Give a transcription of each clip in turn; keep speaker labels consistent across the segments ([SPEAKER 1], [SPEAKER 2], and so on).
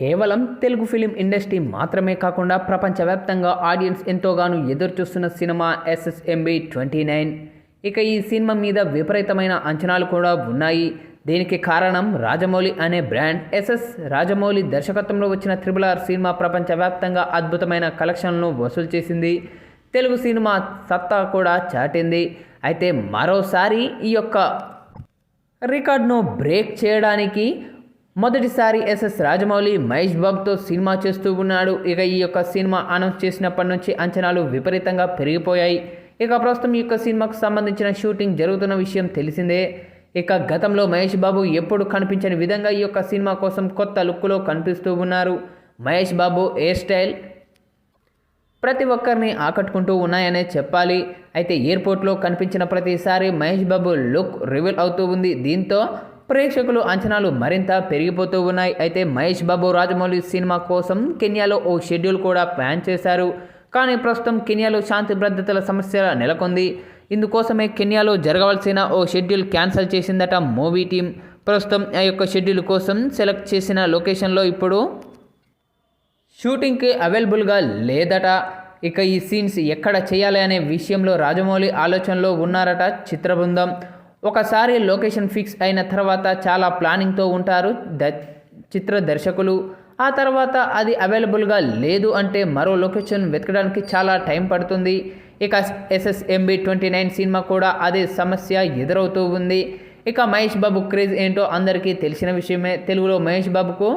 [SPEAKER 1] కేవలం Telugu film industry మాత్రమే కాకుండా ప్రపంచవ్యాప్తంగా ఆడియన్స్ ఎంతోగానో ఎదురుచూస్తున్న సినిమా ఎస్ఎస్ఎంబి ట్వంటీ నైన్. ఇక ఈ సినిమా మీద విపరీతమైన అంచనాలు కూడా ఉన్నాయి. దీనికి కారణం రాజమౌళి అనే బ్రాండ్. ఎస్ఎస్ రాజమౌళి దర్శకత్వంలో వచ్చిన త్రిబుల్ ఆర్ సినిమా ప్రపంచవ్యాప్తంగా అద్భుతమైన కలెక్షన్లను వసూలు చేసింది. తెలుగు సినిమా సత్తా కూడా చాటింది. అయితే మరోసారి ఈ యొక్క రికార్డ్ను బ్రేక్ చేయడానికి మొదటిసారి ఎస్ఎస్ రాజమౌళి మహేష్ బాబుతో సినిమా చేస్తూ ఉన్నాడు. ఇక ఈ యొక్క సినిమా అనౌన్స్ చేసినప్పటి నుంచి అంచనాలు విపరీతంగా పెరిగిపోయాయి. ఇక ప్రస్తుతం ఈ యొక్క సినిమాకు సంబంధించిన షూటింగ్ జరుగుతున్న విషయం తెలిసిందే. ఇక గతంలో మహేష్ బాబు ఎప్పుడు కనిపించని విధంగా ఈ యొక్క సినిమా కోసం కొత్త లుక్లో కనిపిస్తూ ఉన్నారు. మహేష్ బాబు హెయిర్ స్టైల్ ప్రతి ఒక్కరిని ఆకట్టుకుంటూ ఉన్నాయనే చెప్పాలి. అయితే ఎయిర్పోర్ట్లో కనిపించిన ప్రతిసారి మహేష్ బాబు లుక్ రివీల్ అవుతూ ఉంది. దీంతో ప్రేక్షకులు అంచనాలు మరింత పెరిగిపోతూ ఉన్నాయి. అయితే మహేష్ బాబు రాజమౌళి సినిమా కోసం కెన్యాలో ఓ షెడ్యూల్ కూడా ప్లాన్ చేశారు. కానీ ప్రస్తుతం కెన్యాలో శాంతి భద్రతల సమస్య నెలకొంది. ఇందుకోసమే కెన్యాలో జరగవలసిన ఓ షెడ్యూల్ క్యాన్సిల్ చేసిందట మూవీ టీం. ప్రస్తుతం ఆ యొక్క షెడ్యూల్ కోసం సెలెక్ట్ చేసిన లొకేషన్లో ఇప్పుడు షూటింగ్కి అవైలబుల్గా లేదట. ఇక ఈ సీన్స్ ఎక్కడ చేయాలి అనే విషయంలో రాజమౌళి ఆలోచనలో ఉన్నారట చిత్ర బృందం ఒకసారి లొకేషన్ ఫిక్స్ అయిన తర్వాత చాలా ప్లానింగ్తో ఉంటారు ద చిత్ర దర్శకులు. ఆ తర్వాత అది అవైలబుల్గా లేదు అంటే మరో లొకేషన్ వెతకడానికి చాలా టైం పడుతుంది. ఇక ఎస్ఎస్ఎంబి ట్వంటీ నైన్ సినిమా కూడా అదే సమస్య ఎదురవుతూ ఉంది. ఇక మహేష్ బాబు క్రేజ్ ఏంటో అందరికీ తెలిసిన విషయమే. తెలుగులో మహేష్ బాబుకు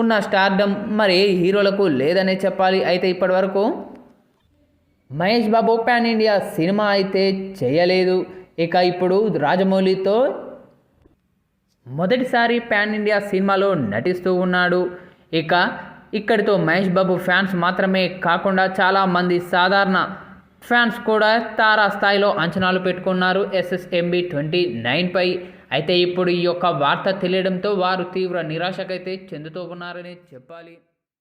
[SPEAKER 1] ఉన్న స్టార్డమ్ మరి ఏ హీరోలకు లేదనే చెప్పాలి అయితే ఇప్పటి వరకు మహేష్ బాబు పాన్ ఇండియా సినిమా అయితే చేయలేదు. ఇక ఇప్పుడు రాజమౌళితో మొదటిసారి పాన్ ఇండియా సినిమాలో నటిస్తూ ఉన్నాడు. ఇక ఇక్కడితో మహేష్ బాబు ఫ్యాన్స్ మాత్రమే కాకుండా చాలామంది సాధారణ ఫ్యాన్స్ కూడా తారా స్థాయిలో అంచనాలు పెట్టుకున్నారు ఎస్ఎస్ఎంబి ట్వంటీ నైన్పై అయితే ఇప్పుడు ఈ యొక్క వార్త తెలియడంతో వారు తీవ్ర నిరాశకైతే చెందుతూ ఉన్నారని చెప్పాలి.